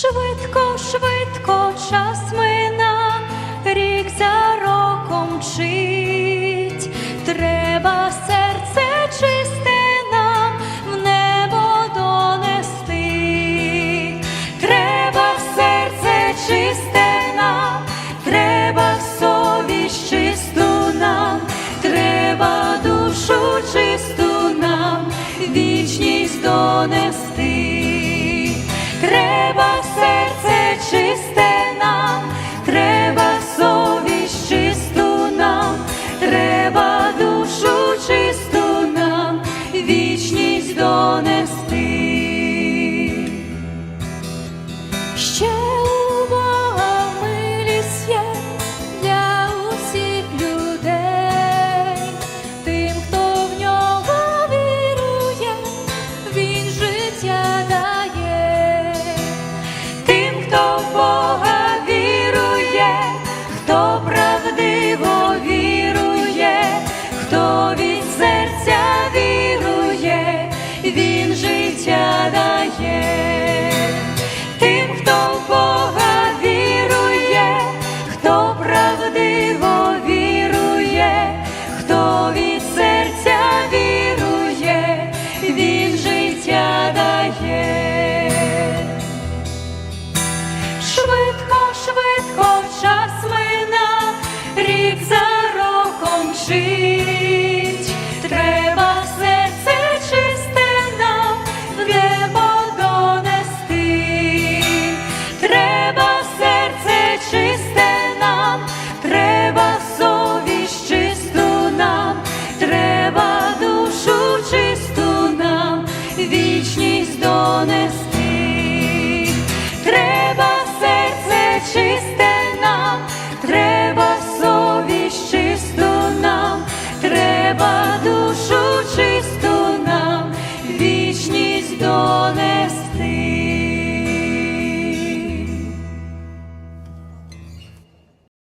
Швидко, швидко час мина, рік за роком чить, Треба серце чисте нам в небо донести. Треба серце чисте нам, треба совість чисту нам, треба душу чисту нам, вічність донести.